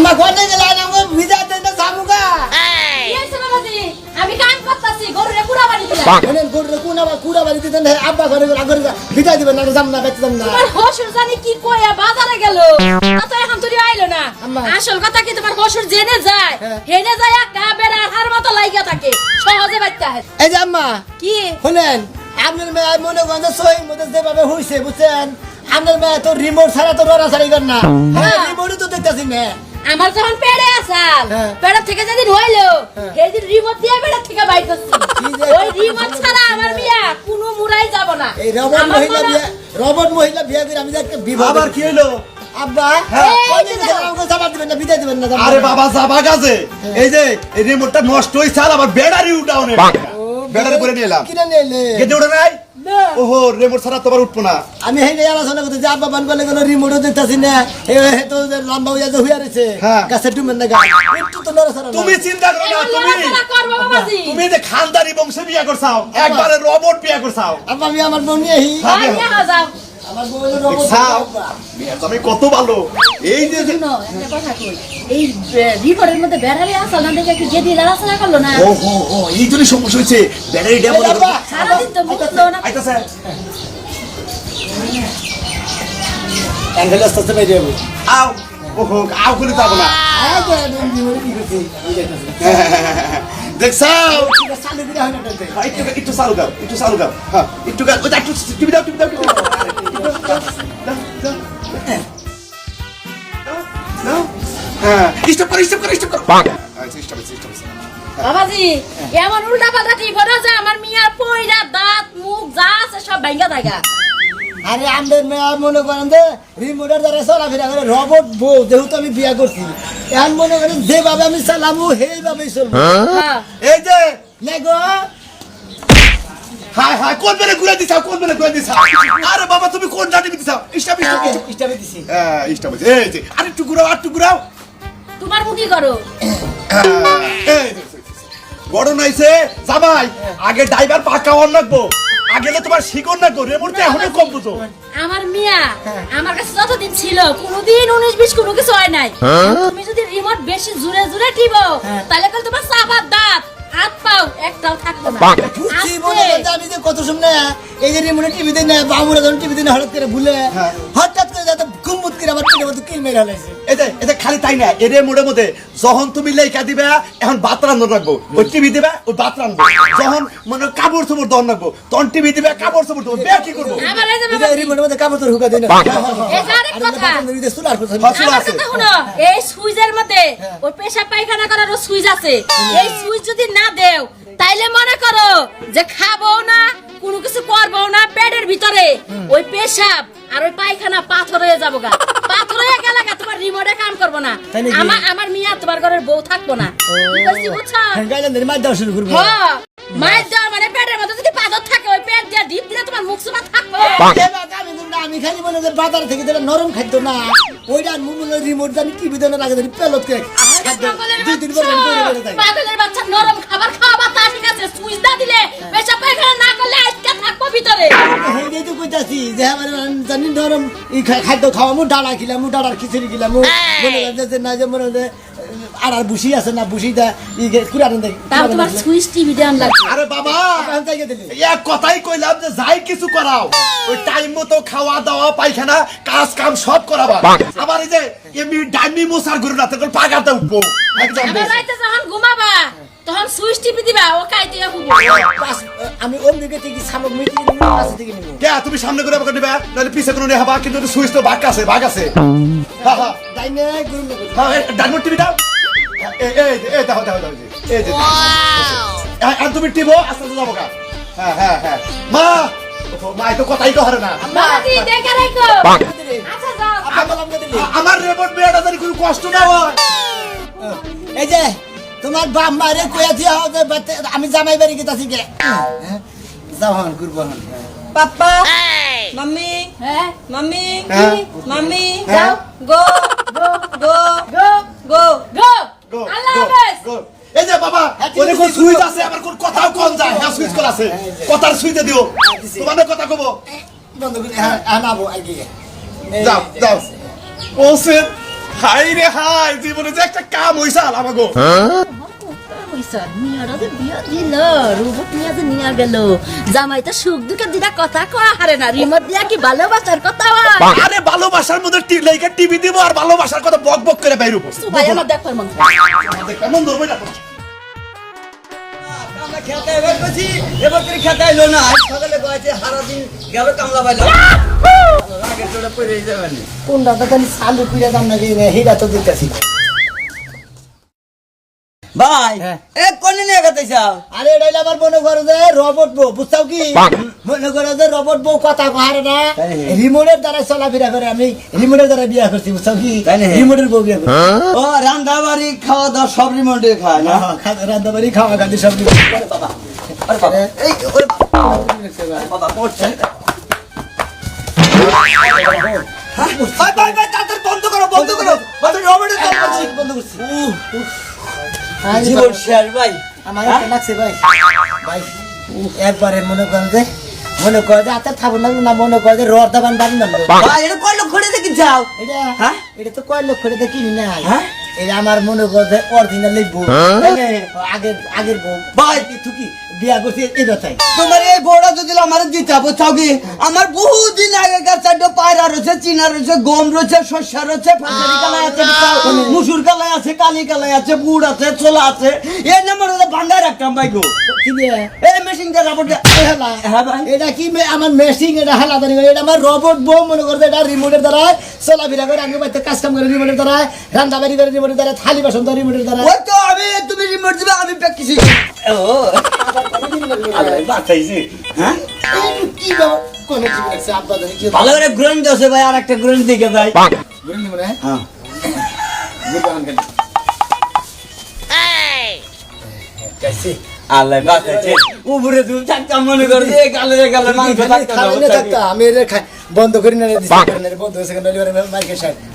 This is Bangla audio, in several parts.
আমাকে ভিজা দেন না সামুকা কি আমি কাম করতেছি গরুরে পুরা বাড়ি দিলাম কোনে কোনে কোনা বা কুড়া বাড়ি দিতেন আব্বা ঘরে আগরে ভিজা দিবেন না জাম না বেচতে না। তোমার হসুর জানি কি কইয়া বাজারে গেল। তো এখন তুই আইলো না। আসল কথা কি তোমার হসুর জেনে যায়? হ্যাঁ। হেনে যায় একা বেড়ার হার মতো লাইগা থাকে। সহজে বাচ্চা এই যে আম্মা কি? শুনেন আপনার মেয়ে মনে করেন যে সহি মতো যেভাবে হইছে বুঝছেন? আপনার মেয়ে তো রিমোট ছাড়া তো লড়াছাড়ি কর না। হ্যাঁ রিমোটও তো দেখতেছি না আমার যখন পেড়ে আসাল হ্যাঁ। পেড়ে থেকে যেদিন হইল হ্যাঁ। সেদিন রিমোট দিয়ে পেড়ে থেকে বাইর করছি ওই রিমোট ছাড়া আমার বিয়া কোনো মুরাই যাব না। এই রবট মহিলা বিয়ে রবট মহিলা বিয়ে করে আমি একটা বিবাহ আবার কি হইল? আব্বা হ্যাঁ। ওই যে দেখেন, আমাকে চাপাত দিবেন না বিদায় না আরে বাবা যাবা গাছে এই যে এই রিমোটটা নষ্ট হইছে আর আবার ব্যাটারি উঠাও ব্যাটারি করে নিয়ে কিনে নিলে গেটে উঠে নাই? না। ওহো রিমোট ছাড়া তোমার উঠবো না। আমি হেঁটে আলোচনা করতে যা আব্বা বান বলে কোনো রিমোটও দেখতেছি না। এ হে তো যে লম্বা হইয়া যে হইয়া রয়েছে হ্যাঁ। গাছে টুমেন না গা। একটু তো নড়াচড়া তুমি চিন্তা করো না তুমি তুমি যে খানদারি বংশে বিয়া করছাও একবারে রোবট বিয়া করছাও। আব্বা আমি আমার বোন নিয়ে আহি। হ্যাঁ, নিয়ে যাও। তো আমি কত ভালো। এই যে যে- কথা কই। এই রিপোর্টের মধ্যে বেড়ালে আসল না দেখে কি গেদি লড়াচড়া করল না? ও হো ও এই জন্য সমস্যা হয়েছে ব্যাটারি এই ডেমো আব্বা, সারাদিন তো বুঝলো না। আইতাছে অ্যাঙ্গেল আস্তে আস্তে বাইরে যাব। আও ওহো আও করে যাব না। আয় তো কি করছে? দেখছাও হয়। হ্যাঁ, একটু চালু দাও একটু চালু দাও হ্যাঁ একটু দাও দাও। হ্যাঁ আচ্ছা বাবাজি এমন উল্টা পাল্টা না যে আমার মিয়ার পয়রা দাঁত মুখ যা আছে সব ভাঙ্গা থাকা আরে আমাদের মেয়ে মনে করেন যে রিমোটের দ্বারা চলাফেরা করে রবট বউ যেহেতু আমি বিয়া করছি। এখন মনে করেন যেভাবে আমি চালামু সেইভাবেই চলবো। হ্যাঁ? এই যে লেগো হাই হাই কোন বেলে ঘুরে দিছাও কোন বেলে ঘুরে দিছাও আরে বাবা তুমি কোন জাতি দিছাও স্টপ স্টপ দিছি হ্যাঁ স্টপ এই যে আরে একটু ঘুরাও আর একটু ঘুরাও। তোমার মুখি করো। এই বড় নাইছে জামাই আগে ড্রাইভার পাকা অন রাখব আগে তো তোমার শিকড় না করে এখনও কম বুঝো। আমার মিয়া আমার কাছে যতদিন ছিল কোনোদিন উনিশ বিশ কোনো কিছু হয় নাই। বেশি জুড়ে জুড়ে টিপো তাহলে তোমার চাপার দাঁত। হাত পাও একটাও থাকবে না। বুঝছি আস্তে। করেন যে আমি যে কত সময় এই যে রিমোটে টিভি দেয় না বাবুরা যখন টিভি দেয় না হঠাৎ করে ভুলে হ্যাঁ। হঠাৎ করে যাতে গুমবুত করে আমার টিভির মতো কিল মেরে হলাইছে এই যে এই খালি তাই না এর মোড়ের মধ্যে যখন তুমি লেখা দিবে এখন ভাত রাখব ওই টিভি দিবে ওই ভাত রান্ধবো যখন মানে কাপড় চোপড় দন রাখব তখন টিভি দিবে কাপড় চোপড় কি করব? এই রিমোটের মধ্যে কাপড় তোর হুকা দেয় না। এই যে আরেক আর এই। বাথরুমের মধ্যে হ্যাঁ, ওই পেশাব পায়খানা করারও সুইচ আছে। এই সুইচ যদি না দেও। তাইলে মনে করো যে খাব না কোনো কিছু করব না পেটের ভিতরে। ওই পেশাব আর ওই পায়খানা পাথর হয়ে যাব গা। পাথর হয়ে গেলে গা তোমার রিমোটে কাম করব না। আমার আমার মিয়া তোমার ঘরের বউ থাকব না। দেওয়া শুরু করব। হ্যাঁ মাছ দেওয়া মানে পেটের মধ্যে যদি পাথর থাকে ওই পেট দিয়ে ডিপ দিলে তোমার মুখ সুমা থাকবে। আমি খালি মনে করি বাজার থেকে নরম খাদ্য না। ওইটা মুমুল রিমোট জানি কি বিধানে লাগে জানি পেলত করে দুই তিন বেড়ে পাগলের বাচ্চা নরম খাবার খাওয়া তা ঠিক আছে সুইচ না দিলে পেশাব পায়খানা না করলে আজকে থাকব ভিতরে। হেঁটে তো কইতাছি যে আমার জানি নরম খাদ্য খাওয়ামু ডালা খিলামু ডালার খিচুড়ি খিলামু মনে করেন যে না যে মনে আর আর বুসি আছে না বুসিটা ই কুড়ান দেয় তাও তোমার সুইচ টিভি দেওয়ান লাগবে। আরে বাবা! জায়গা দিলে এক কথাই কইলাম যে যাই কিছু করাও ওই টাইম মতো খাওয়া দাওয়া পায়খানা কাজ কাম সব করাবা। আবার এই যে এমনি ডাইমি মোসার ঘুরে না তখন পাগাতে উঠবো একদম রাইতে যখন ঘুমাবা তখন সুইচ টিপি দিবা ও কাইতে হুবো আমি ওম দিকে থেকে সামগ্রী মিটি পাশে থেকে নিবো। কে তুমি সামনে করে আমাকে নেবে? নাহলে পিছে কোনো নেহাবা কিন্তু সুইচ তো বাঘ আছে বাঘ আছে। হ্যাঁ হ্যাঁ ডাইনে গুরু হ্যাঁ ডায়মন্ড টিভি দাও এই এই এই দাও দাও দাও এই যে আর- আর তুমি টিভো? আস্তে আস্তে যাব হ্যাঁ হ্যাঁ হ্যাঁ। মা! কথাই তো হারে না আচ্ছা যাও। আপা বললাম কে দিলি। আ- আমার রেমোট মেয়েটা জানি কোনো কষ্ট না হয়। এই যে তোমার বাপ মারে কইয়া দিয়া হোক আমি জামাই বাড়ি গেতাছি গে যাও হন করব হন। Papa, Mami, হ্যাঁ। Mami, হ্যাঁ। Mami, হ্যাঁ। go, go, go, গো go. গো Go, আল্লাহ go, হাফেজ! go. এই যে বাবা ওরে কোন সুইচ আছে। আমার কোন কথাও কম যায়। হ্যাঁ সুইচ কল আছে। কথার সুইচে দিও। তোমাদের কথা কব? বন্ধ করে হ্যাঁ আনাবো আগে। যাও যাও। ওসে হাই রে হাই জীবনে যে একটা কাম হইছে আমাগো। মিয়ারা যে বিয়া দিল রুবট নিয়ে যে নিয়ে গেল। জামাই তো সুখ দুঃখে দিনা কথা কয়া হারে না রিমোট দিয়া কি ভালোবাসার কথা আরে ভালোবাসার মধ্যে টি- লাইকা টিভি দিব আর ভালোবাসার কথা বক বক করে বাইরে উপর ভাই আমার দেখবার মন কেমন ধরবে না খেতে এবার করছি এবার করে খেতে এলো না। সকালে কয়েছে সারা দিন গেল কামলা পাইলো আগে চলে পড়ে যাবেন কোন দাদা খালি চালু করে দাম নাকি হিরা তো দিতেছি। ভাই হ্যাঁ। এ কোন নিয়ে গেতে চাও? আরে এটা হইল আমার মনে করো যে রবট বউ বুঝছাও কি? মনে করো যে রবট বউ কথা কহারে না? রিমোটের দ্বারা চলাফেরা করে আমি রিমোটের দ্বারা বিয়া করছি বুঝছাও কি? রিমোটের বউ বিয়া করছি। ও রান্না বাড়ি খাওয়া দাওয়া সব রিমোটে খায় না? হ্যাঁ, বাড়ি খাওয়া খাদি সব। আরে বাবা আরে বাবা এই ওরে বাবা। পড়ছে। ভাই ভাই ভাই বন্ধ করো বন্ধ করো। বন্ধ করছি বন্ধ করছি। উহ, জীবন শেষ ভাই। আমার লাগছে ভাই। ভাই একবারে মনে করেন যে মনে করে যে আচ্ছা থাকব না মনে করে যে রড দাবান বাড়ি না ভাই এটা কয় লক্ষ দেখি যাও। এটা হ্যাঁ? এটা তো কয় লক্ষ টাকা কিনি না হ্যাঁ? এটা আমার মনে করে যে অরিজিনাল বউ। আগের আগের বউ। ভাই তুই কি বিয়া করছি এটা তাই তোমার এই বড়া যদি আমার দিতে হবে চাও কি? আমার বহুদিন আগেকার চারটে পায়রা রয়েছে চিনা রয়েছে গম রয়েছে শস্য রয়েছে ফাঁসারি কালাই আছে মুসুর কালাই আছে কালি কালাই আছে বুড় আছে ছোলা আছে। এই নাম্বার হলে ভান্ডার রাখতাম ভাই গো। কি দিয়ে? এই মেশিনটা রাবট। হেলা। ভাই। এটা কি মে- আমার মেশিন এটা হেলা দাঁড়ি এটা আমার রবট বউ মনে করছে এটা রিমোটের দ্বারা চলাফেরা করে আগে বাড়িতে কাজ কাম করে রিমোটের দ্বারা রান্না বাড়ি করে রিমোটের দ্বারা থালি বাসন তো রিমোটের দ্বারা ওই তো আমি তুমি রিমোট দিবে আমি প্র্যাকটিস ও। বাঁচাইছি হ্যাঁ? এই কি কোন আব্বা ভালো করে গ্রহণ দোষে ভাই আর একটা গ্রহণ দিকে ভাই বলেন নি মনে হয়। হ্যাঁ আল্লাহ বাঁচাইছে। উপরে তুমি থাকতাম মনে করো গালে মাংস আমি খাই বন্ধ করি না বন্ধ হয়েছে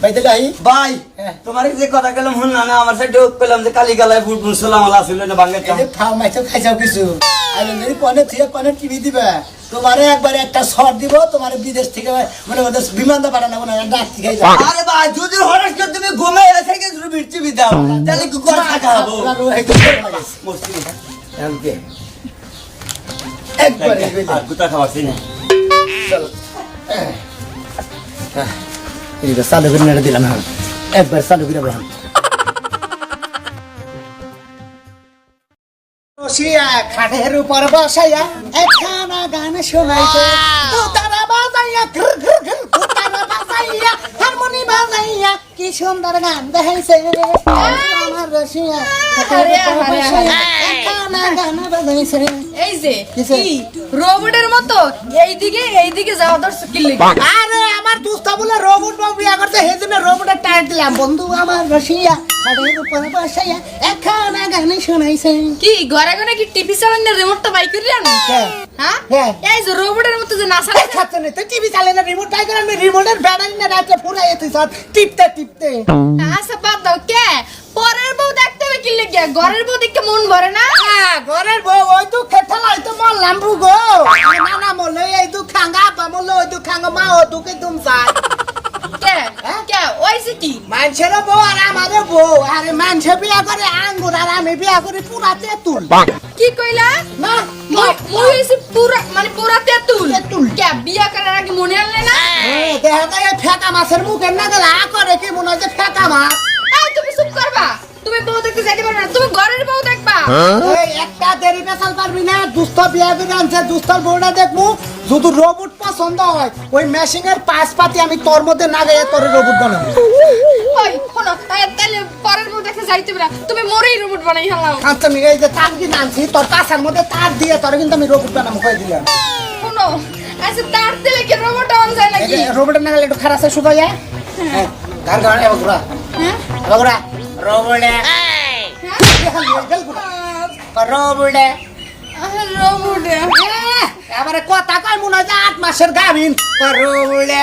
বাইতে ভাই হ্যাঁ। তোমার যে কথা গেলাম শুন না না আমার সাইডে পেলাম যে কালি গালায় ফুট ফুট সোলাম আলা ছিল না বাঙ্গাটা খাও মাইতো খাইছাও কিছু। আইলে যদি টিভি দিবে। তোমারে একবারে একটা শট দিব তোমার বিদেশ থেকে মানে ওদের বিমান দা পাঠানো না ডাক থেকে আরে ভাই যদি হঠাৎ করে তুমি ঘুমে এসে গেছো বিরতি বিদাও তাহলে কি করে থাকা হব একবারে আর কুতা খাওয়াছি না। এই চালু করে নেড়ে দিলাম হ্যাঁ একবার চালু করে বললাম বসিয়া খাটের উপর বসাইয়া একখানা গান শোনাইছে তারা বাজাইয়া ঘর ঘর ঘর তারা বাজাইয়া হারমোনি বাজাইয়া কি সুন্দর গান দেখাইছে। আমার রসিয়া। খাটের উপর বসাইয়া এই যে কি রোবটের মতো এইদিকে এইদিকে যাওয়া দর্শক কি আরে আমার দুস্তা বলে রোবট বাবু বিয়া করতে সেজন্য রোবটের টায়ার দিলাম। বন্ধু আমার রসিয়া খাটের উপরে বসাইয়া একখানা গান শোনাইছে। কি ঘরে ঘরে কি টিভি চালানোর রিমোটটা বাই করে আনো হ্যাঁ। হ্যাঁ? হ্যাঁ। এই যে রোবটের মতো যে খাচ্ছে না, টিভি রিমোট করে আমি রিমোটের ব্যাটারি না রাত্রে ফুরাই তুই টিপতে টিপতে। আচ্ছা বাদ দাও কে? পরের বউ দেখতে হবে কি? লেগে ঘরের বউ দেখে মন ভরে না? আহ, ঘরের বউ ওই তো মরলাম বুগো না না মরলে এই তো খাঙ্গা আপা মরলে ওই তো মা ও তোকে তুম হ্যাঁ? বউ আর বউ। আরে মানুষে বিয়া করে আঙ্গুর আর আমি বিয়া করি পুরা তেঁতুল। কি কইলা? না মই মই হইছি পুরা মানে পুরা তেতুল। তেঁতুল। কে বিয়া করার আগে মনে আনলে না? দেখা যায় ফেকা মাছের মুখের না গেলে আ করে কি মনে হয় যে ফেকা মাছ? তুমি চুপ করবা। তুমি বউ দেখতে যাইতে পারবে না তুমি ঘরের বউ দেখবা। এই একটা দেরি পেছাল পারবি না দুস্থ বিয়া করে আনছে দুস্থর বউটা দেখব যদি রোবট পছন্দ হয় ওই মেশিং এর পাঁচ পাতি আমি তোর মধ্যে না গিয়ে তোর রোবট বানাবো। ওই শোনো তাইলে পরের বউ দেখে যাইতে পারা তুমি মরেই রোবট বানাই হালাও আচ্ছা আমি এই যে তার কি আনছি তোর পাশার মধ্যে তার দিয়ে তোর কিন্তু আমি রোবট বানাবো কয়ে দিলাম। শোনো আচ্ছা তার দিলে কি রোবট অন যায় নাকি? রোবটের না গেলে একটু খারাপ আছে শুধু ইয়া হ্যাঁ গান গান এবার ঘুরা। হ্যাঁ? এবার ঘুরা। রোবটে রোবটে রোবট এবারে কথা কয় মনে হয় যে আট মাসের গাভিন রোবটে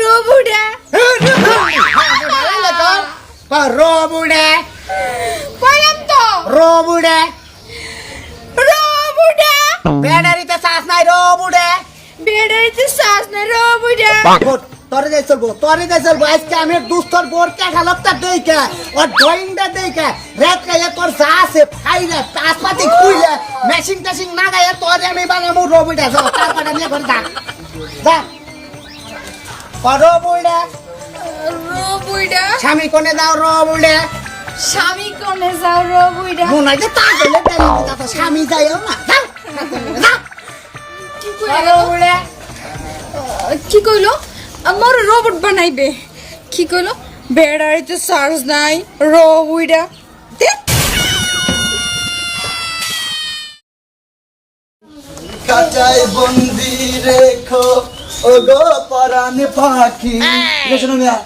রোবট রোবটে কইলাম তো রোবটে রোবট ব্যাটারিতে চার্জ নাই রোবটে তোরে যাই চলবো তোরে যাই চলবো। আজকে আমি দুস্তর বোর টাকা লোকটা দেইকা ওর ড্রয়িংটা দেইকা রাত গায়ে তোর যা আছে ফাইলে আসপাতি খুইলে মেশিন টেশিন না গায়ে তোরে আমি বানাবো রবিটা। যাও তারপরে নিয়ে করে যা। যা। করো বইটা রবুইডা স্বামী কোনে দাও র স্বামী কোনে যাও রবুইডা মনে হয় যে তা গেলে তা তো স্বামী যাইও না। যা কি বইটা কি কইলো? আমার রোবট বানাইবে কি কইলো? বেড়াইতে চার্জ নাই রবুইডা কাটাই বন্দি রেখো ও গো পরাণ পাখি। দেখছ রমিয়া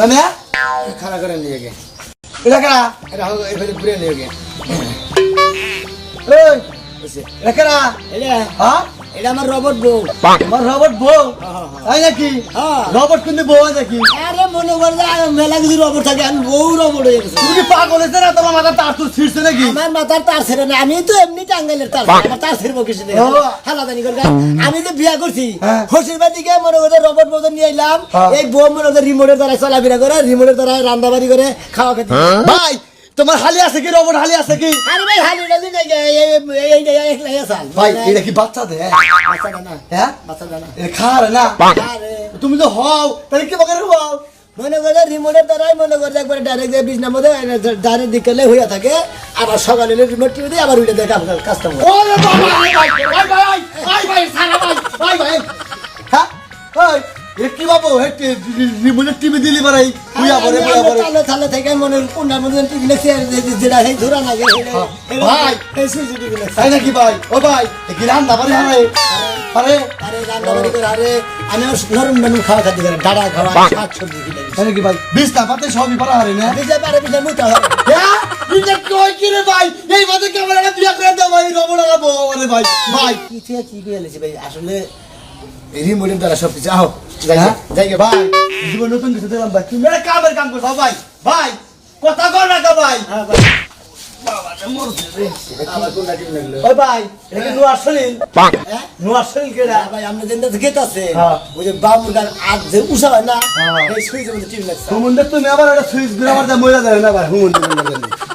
রমিয়া খাড়া করে নিয়ে গে। এটা কারা এটা ঘুরে নিয়ে গে। হ্যাঁ এটা আমার রবট বউ। আমার রবট বউ? তাই নাকি? হ্যাঁ। রবট কিন্তু বউ হয় নাকি আরে মনে কর যে আমি মেলা কিছু রবট থাকে আমি বউ রবট হয়ে গেছে। তুমি কি পাগল হয়েছে না তোমার মাথা তার তো ছিঁড়ছে নাকি? আমার মাথার তার ছেড়ে না আমি তো এমনি টাঙ্গাইলের তার আমার তার ছেড়বো কিছু নেই হালাদানি করে আমি যে বিয়া করছি হ্যাঁ। হসির বাদিকে মনে করে রবট বউ নিয়ে এলাম। এই বউ মনে করে রিমোটের দ্বারা চলাফেরা করে রিমোটের দ্বারা রান্দাবাড়ি করে খাওয়া খেতে ভাই তোমার হালি আছে কি রবট হালি আছে কি আরে ভাই হালি নাই গে, এই এই আসাল ভাই এটা কি বাচ্চা দে বাচ্চাটা না হ্যাঁ বাচ্চাটা না খার না আরে তুমি তো হও তাহলে কি বকে হও মনে করে রিমোটের দ্বারাই মনে করে একবারে ডাইরেক্ট যে বিছনার মধ্যে ডাইরেক্ট দিকে হইয়া থাকে আবার সকালে রিমোট টিভি দিয়ে আবার উঠে দেখে আপনার কাস্টমার ওরে বাবা ভাই ভাই ভাই ভাই ভাই সারা ভাই ভাই ভাই হ্যাঁ ওই এ কি বাবু রিমোটের টিভি দিলি বাড়াই বুয়া পরে বুয়া থেকে মনে মধ্যে টিভি লেখছে যেটা সেই ধরা লাগে। ভাই। এই সুইচ টিভি লেখছে তাই নাকি ভাই? ও ভাই কি রান্না পারে হারে? পারে আরে করে আরে আমি নরম নরম খাওয়া খাতে করে ডাড়া খাওয়া শাক সবজি তাই নাকি ভাই? বিস্তা পাতে সবই পারা হারে না? পারে মুতা হ্যাঁ কই কি রে ভাই? এই মাঝে ক্যামেরাটা বিয়া করে দাও ভাই রবড় লাগাবো আরে ভাই ভাই। কি কি ভাই? আসলে রিমোটের দ্বারা সব কিছু। আহো যাই হ্যাঁ? যাই গে ভাই। জীবন নতুন কিছু দিলাম ভাই। তুমি কামের কাম করছ ভাই। ভাই কথা কর না গো ভাই। হ্যাঁ ভাই। হ্যাঁ। হ্যাঁ। হয় হ্যাঁ। তুমি আবার একটা সুইচ ঘুরে আমার মজা দেয় না ভাই। হুমন্দের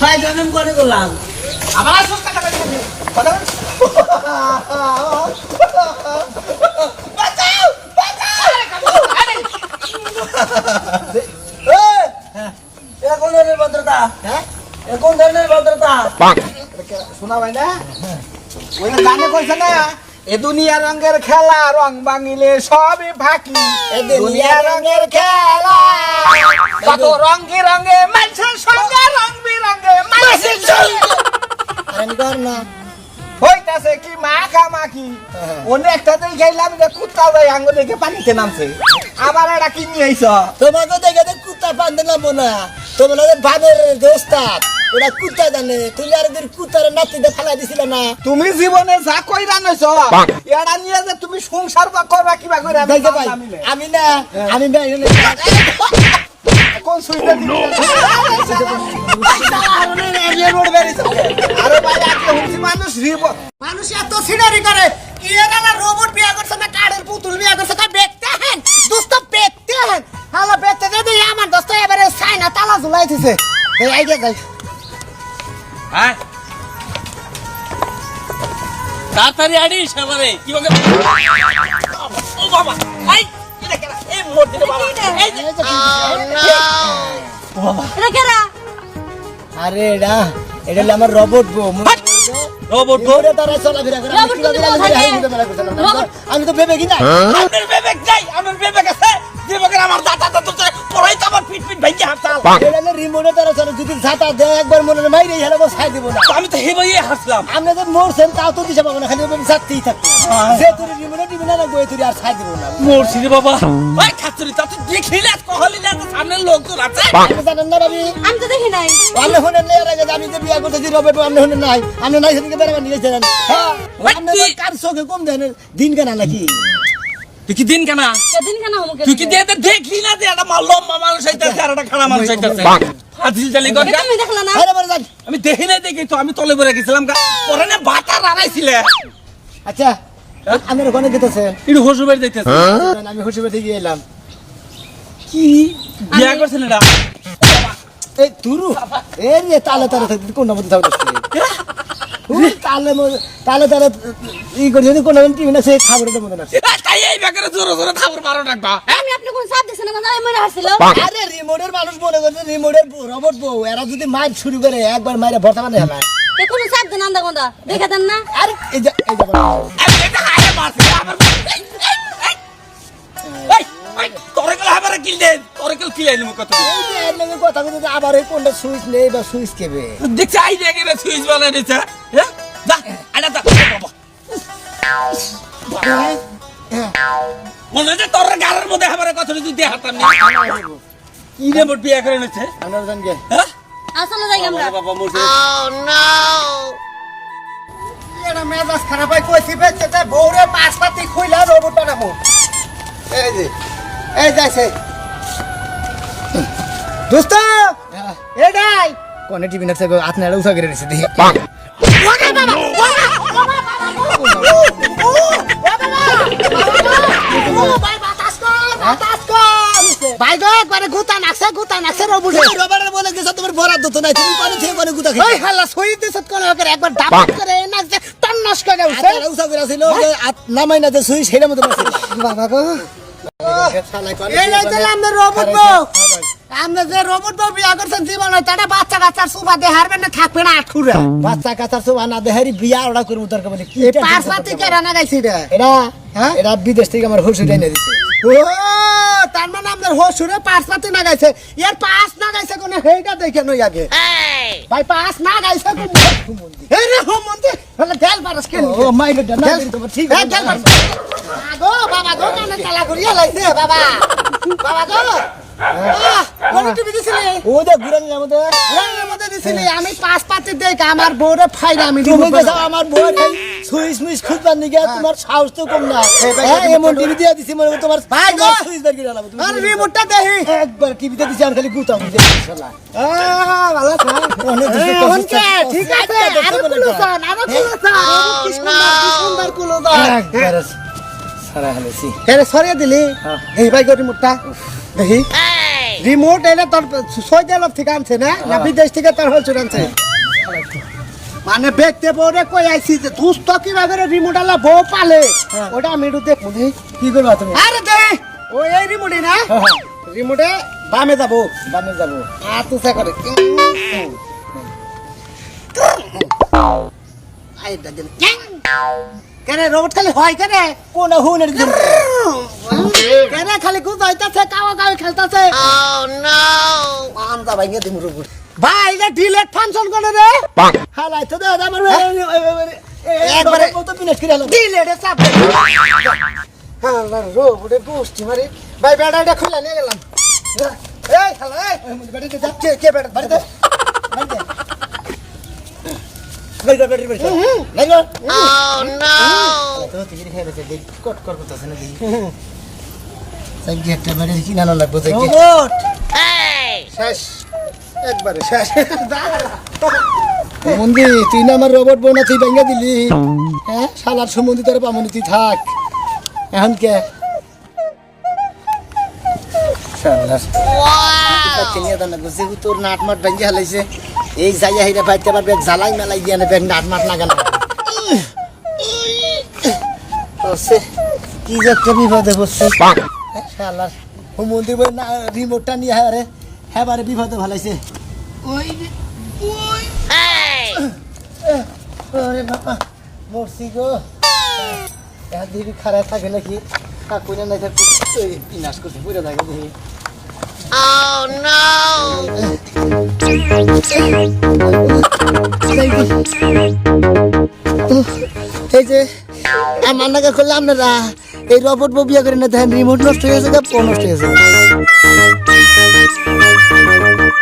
ফাইভ এমএম করে করলাম আবার সস্তা টাকা দিবে কথা কোন ধরনের ভদ্রতা? হ্যাঁ? কোন ধরনের ভদ্রতা? শোনা ভাই না? ওই গানে কইছে না এ দুনিয়া রঙের খেলা রং বাঙিলে সবই ফাঁকি। এ দুনিয়া রঙের খেলা। কত রঙে রঙে মানুষের সঙ্গে রং বিরঙ্গে মানুষের সঙ্গে। আমি কর না। হইতাছে কি মাখা মাখি অনেকটা দেখে গেলাম যে কুত্তা যাই আঙ্গ দেখে পানিতে নামছে। আবার এটা কি নিয়ে আইছ? তোমাকে দেখে তো কুত্তা পানতে নামবো না। তোমার বানের যে ওরা কুত্তা জানে। তুমি আর এদের কুত্তার নাতিতে ফেলা দিছিল না। তুমি জীবনে যা কইরা নইছ এরা নিয়ে যে তুমি সংসার বা করবা কিবা কইরা আমি না। আমি না আমি না এখানে কোন সুইটা দিবি আরে ভাই আজকে হুমছি মানুষ রিব মানুষ এত সিনারি করে এরা না রোবট বিয়া করছে না কাঠের পুতুল বিয়া করছে তা দেখতে হেন? দোস্ত দেখতে হেন? হালা বেতে দে দে আমার দোস্ত এবারে সাইনা তালা ঝুলাইতেছে। এই আইডিয়া যাই তাড়াতাড়ি আনিস আমারে কি বলে? ও বাবা এটা কেন এই মোট দিলে বাবা এই যে- এটা কেরা আরে এটা এটা হলো আমার রোবট গো রোবট গোরে তারা চলাফেরা করে। আমি আমি না। তো ভেবে কিনা আপনার বিবেক যাই আমার বিবেক আছে। বিবেকের আমার দাদা দাদা পড়াই তো আমার পিট পিট ভেঙে হাততাল এটা হলো রিমোটে তারা চলে যদি ছাতা দেয় একবার মনে হয় মাইরে হেলে ছাই দিব না। আমি তো হেবাইয়ে হাসলাম আমরা যে মরছেন তাও তো দিশা পাবো না খালি ওই ছাড়তেই থাকব। যে তুই রিমোটে টিভি না রাখব তুই আর ছাই দিব না। মরছি রে বাবা। ওই খাতুরি তা তুই দেখিলে আজ কহলি না তো সামনে লোকজন আছে? আপনি জানেন না ভাবি। আমি তো দেখি নাই। আপনি শুনেন না এর আগে আমি যে বিয়া করতেছি রবেট আপনি শুনেন নাই? আপনি নাই সেদিকে বেড়াবার নিয়ে গেছিলেন হ্যাঁ। আপনি কার চোখে কম দেন? দিন কেনা নাকি? তুই কি দিন কেনা? তুই কি দিয়ে দেখলি না যে একটা লম্বা মানুষ আইতাছে আর একটা খাড়া মানুষ আইতাছে? ফাজিল চালি কর গা। দেখলা না? আরে বড় যান আমি দেখি নাই দেখি তো আমি তলে পড়ে গেছিলাম গা। পরে না বাটা রাড়াইছিলে। আচ্ছা আমি ওখানে গেতেছে। একটু হসু বের যাইতেছে। আমি খুশি থেকে গিয়ে এলাম। কি? বিয়া করছিলেন এটা এই তুরু এ রে তালে তালে থাকতে কোন মধ্যে থাকতে তালে তালে তালে ই করি যদি কোন টিভি না সে খাবারের মধ্যে না তাই এই বেকারে জোরে জোরে থাবর মারো ডাকবা আমি আপনি কোন সাপ দিছেন না আমি মনে হাসছিল আরে রিমোটের মানুষ মনে করছে রিমোটের রবট বউ এরা যদি মার শুরু করে একবার মাইরে ভর্তা মানে হবে এ সাপ দেন আন্দা কোনটা দেখে দেন না। আরে এই যে এই যে বলো। এটা হারে মারছি আবার তোরে গেলে আবার কিল দে তোরে গেলে কিল আইলি মুখ কথা এই যে এর লগে কথা বলতে আবার এই কোনটা সুইচ নেই বা সুইচ কেবে? দেখছি আই দেখে রে সুইচ বানাই দিছে হ্যাঁ? যা আইনা যা বাবা। মনে হচ্ছে তোর গাড়ের মধ্যে আমার কথা তুই দেখাতাম না। কি রে মোট বিয়া করে নিচ্ছে আমরা জান গে হ্যাঁ? আসলে যাই আমরা। বাবা মোর এটা মেজাজ খারাপ হয় কইছি বেচছে বউরে পাঁচ পাতি খুইলা রবট বানাবো। এই যে এই যাইছে দোস্ত এটাই কোনে টিভি নাচে গো আপনি এটা উঠা করে দিছে দেখি ভাই গো একবারে গুতা নাকছে গুতা নাকছে রবুটে রবারের বলে গেছে তোমার বরাদ্দ তো নাই তুমি কোন থেকে কোন গুতা ওই হাল্লা সই দিছে কোন করে একবার ডাব করে নাকছে টান্নাস করে আচ্ছা উসা করে নামাই না যে সুই সেটা মতো বাবা গো আমরা যে রোবট বউ বিয়া করছেন জীবনে তাটা বাচ্চা কাচ্চার সুবা দে হারবেন না থাকবে না আঠুরা। বাচ্চা কাচ্চা সব আনা দেহারি বিয়া ওরা করব দরকার বলে কি পাঁচ পাতি কে রানা গাইছি এটা হ্যাঁ? এটা বিদেশ থেকে আমার হুসুটাই না ও তার মানে আমাদের হসুরে পাঁচ পাতি না গাইছে। এর পাঁচ না গাইছে কোন হেইটা দেখে নই আগে। ভাই পাঁচ না গাইছে কোন। এই রে হোম মন্দির হলে দেল পারস কেন ও মাই গড না তোমার ঠিক এই দেল পারস আগো বাবা গো কানে তালা করিয়া লাইছে বাবা। বাবা গো। আমি পাঁচ পাতি দেখ আমার বউরে ফাইরা আমি আমার বউ সুইচ মুইচ খুঁজবার নিগে তোমার সাহস তো কম না। হ্যাঁ, এমন টিভি দিয়ে দিছি মনে তোমার ভাই! সুইচ বের করে আর রিমোটটা দেহি একবার টিভিতে দিছি আর খালি গুতা বুঝে শালা। আহ, ভালো আছে? অনেক দিছে এই, তো ঠিক আছে আরও দেখতে কুলোসান আরও কুলোসান কি সুন্দর কি সুন্দর একবার সারা হালেছি এরে সরিয়ে দিলি? এই ভাই গো রিমোটটা দেখি। রিমোট এলে তোর আরব থেকে আনছে না? না বিদেশ থেকে তোর হলচুর আনছে। মানে দেখতে বউরে কই আইছি যে দুস্থ কীভাবে রিমোট আলা বউ পালে? ওটা আমি একটু দেখব কি করবা তুমি? আরে দে! ও এই রিমোটই না? রিমোটে বামে যাব। বামে যাব। আর তুসা করে আই দাদিন কেনে রোবট খালি হয় কেনে? কোন হুনের দিন? কেনে খালি গুদ হইতাছে কাওয়া কাওয়া খেলতাছে? ও নো আমদা ভাইঙ্গে দিমু রোবট ভাই এটা ডিলেট ফাংশন করে রে হালাই তো দাদা আমার একবারে কত পিনেট করে আলো ডিলেটে চাপ হ্যাঁ রোবটে বুঝছি মারি ভাই বেড়াটা খুলে নিয়ে গেলাম এই কে কে বেড়া লাগবে শেষ একবারে শেষ। মন্দি তুই না আমার রোবট বোনা তুই ভেঙে দিলি? হ্যাঁ? শালার সম্বন্ধে তোর পামনি তুই থাক। এখন কে? তোর ভেঙে হালাইছে এই যাইয়া হিরে জ্বালাই মেলাই ব্যাগ না গেল কি যে একটা বিপদে বসছে শালার। হুমন্দি বই না রিমোটটা নিয়ে হ্যাঁ হ্যাঁ বারে বিপদে ভালাইছে ওই রে, ওই ওরে বাবা মরছি গো। এত দিবি খারাপ থাকে নাকি? কাকুনে নাই থাকবে এই বিনাশ করছে পুরো থাকে দেখি। এই যে আমার নাকা করলে আপনারা এই রবট বউ বিয়ে করে না দেখেন রিমোট নষ্ট হয়ে গেছে ফোন নষ্ট হয়ে গেছে। Thank you.